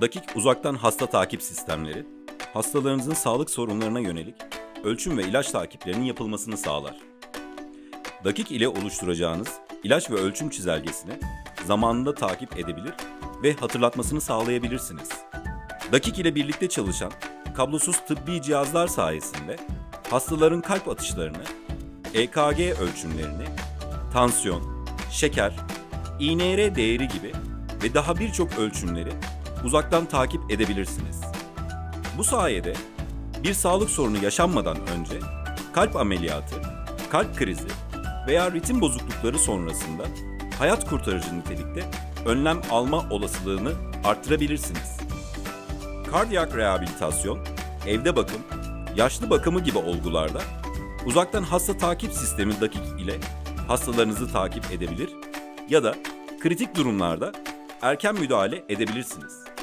Dakik uzaktan hasta takip sistemleri, hastalarınızın sağlık sorunlarına yönelik ölçüm ve ilaç takiplerinin yapılmasını sağlar. Dakik ile oluşturacağınız ilaç ve ölçüm çizelgesini zamanında takip edebilir ve hatırlatmasını sağlayabilirsiniz. Dakik ile birlikte çalışan kablosuz tıbbi cihazlar sayesinde hastaların kalp atışlarını, EKG ölçümlerini, tansiyon, şeker, INR değeri gibi ve daha birçok ölçümleri uzaktan takip edebilirsiniz. Bu sayede bir sağlık sorunu yaşanmadan önce kalp ameliyatı, kalp krizi veya ritim bozuklukları sonrasında hayat kurtarıcı nitelikte önlem alma olasılığını arttırabilirsiniz. Kardiyak rehabilitasyon, evde bakım, yaşlı bakımı gibi olgularda uzaktan hasta takip sistemi dakik ile hastalarınızı takip edebilir ya da kritik durumlarda erken müdahale edebilirsiniz.